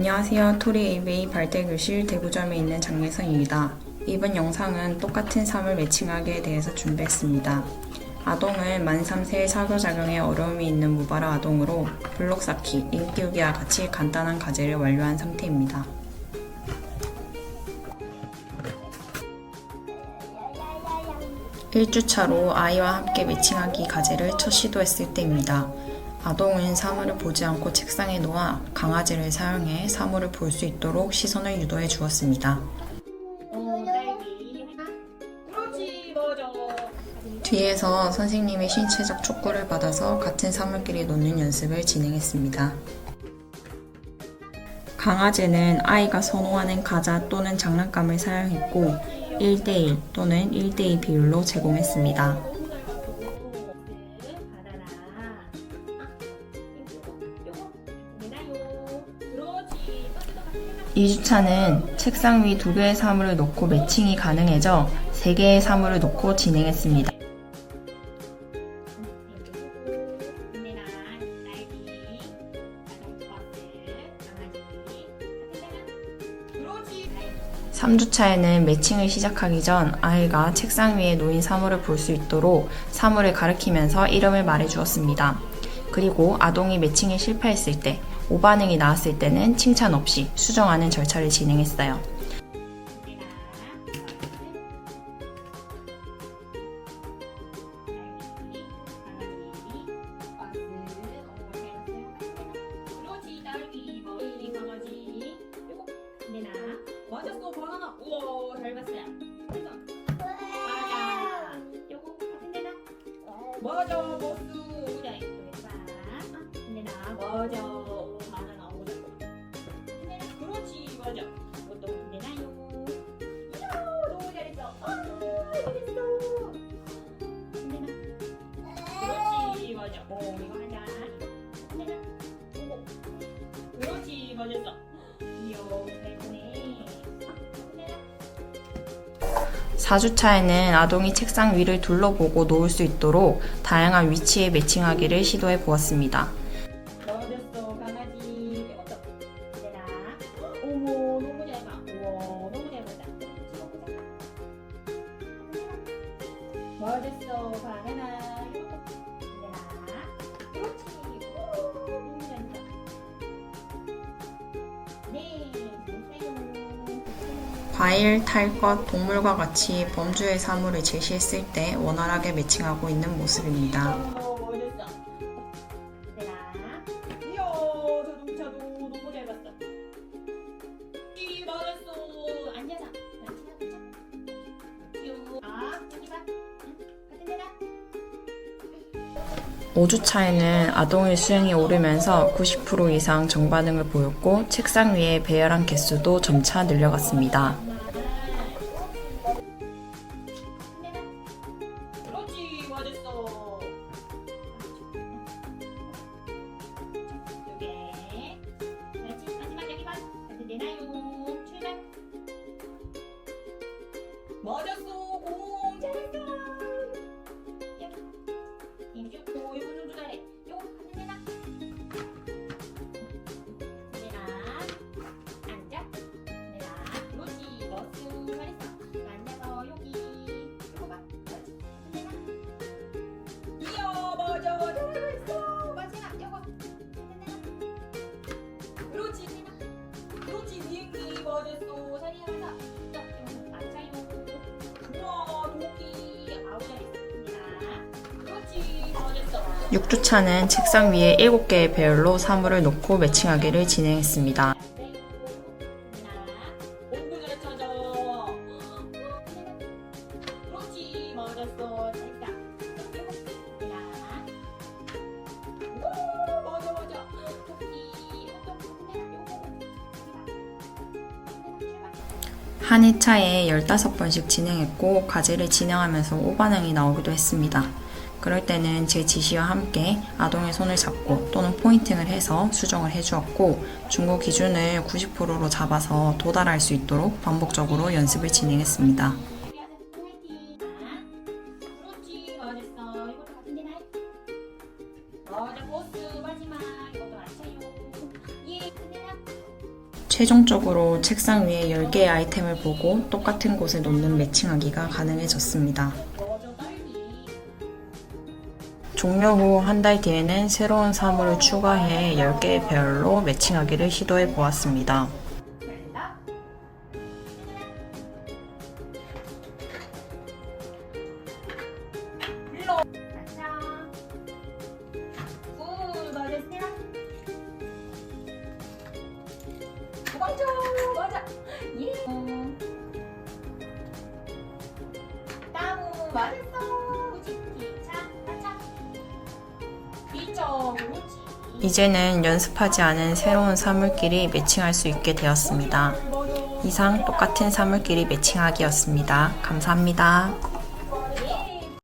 안녕하세요. 토리 ABA 발대교실 대구점에 있는 장예선입니다. 이번 영상은 똑같은 3을 매칭하기에 대해서 준비했습니다. 아동은 만 3세의 사교작용에 어려움이 있는 무발화 아동으로 블록 쌓기, 링 띄우기와 같이 간단한 과제를 완료한 상태입니다. 1주차로 아이와 함께 매칭하기 과제를 첫 시도했을 때입니다. 아동은 사물을 보지 않고 책상에 놓아 강아지를 사용해 사물을 볼 수 있도록 시선을 유도해 주었습니다. 뒤에서 선생님의 신체적 촉구를 받아서 같은 사물끼리 놓는 연습을 진행했습니다. 강아지는 아이가 선호하는 과자 또는 장난감을 사용했고 1대1 또는 1대2 비율로 제공했습니다. 2주차는 책상 위 두 개의 사물을 놓고 매칭이 가능해져 세 개의 사물을 놓고 진행했습니다. 내가 날기 강아지 그렇지 3주차에는 매칭을 시작하기 전 아이가 책상 위에 놓인 사물을 볼 수 있도록 사물을 가리키면서 이름을 말해 주었습니다. 그리고 아동이 매칭에 실패했을 때, 오반응이 나왔을 때는 칭찬 없이 수정하는 절차를 진행했어요. 그렇지 딸기 머리 강아지 요거 내나 맞았어 바나나 우와 잘 봤어요 그래서 맞아 요거 같은 데나 맞아 버스 자 이거 봐 내나 그렇지 맞아. 잘했어. 아 잘했어. 내나? 그렇지 맞아. 오 이거 잘했네 내나? 4주차에는 아동이 책상 위를 둘러보고 놓을 수 있도록 다양한 위치에 매칭하기를 시도해 보았습니다. 바나나 그렇지 오 잘했다. 네 잘했어요. 과일, 탈 것, 동물과 같이 범주의 사물을 제시했을 때 원활하게 매칭하고 있는 모습입니다. 5주차에는 아동의 수행이 오르면서 90% 이상 정반응을 보였고 책상 위에 배열한 개수도 점차 늘려갔습니다. 맞았어. 자리 하나. 앉아요. 우와 도끼 아우 잘했습니다. 그렇지 맞았어. 6주차는 책상 위에 7개의 배열로 사물을 놓고 매칭하기를 진행했습니다. 한 회차에 15번씩 진행했고 과제를 진행하면서 오반응이 나오기도 했습니다. 그럴 때는 제 지시와 함께 아동의 손을 잡고 또는 포인팅을 해서 수정을 해주었고 중고 기준을 90%로 잡아서 도달할 수 있도록 반복적으로 연습을 진행했습니다. 최종적으로 책상 위에 10개의 아이템을 보고 똑같은 곳에 놓는 매칭하기가 가능해졌습니다. 종료 후 한 달 뒤에는 새로운 사물을 추가해 10개의 배열로 매칭하기를 시도해 보았습니다. 이제는 연습하지 않은 새로운 사물끼리 매칭할 수 있게 되었습니다. 이상 똑같은 사물끼리 매칭하기였습니다. 감사합니다.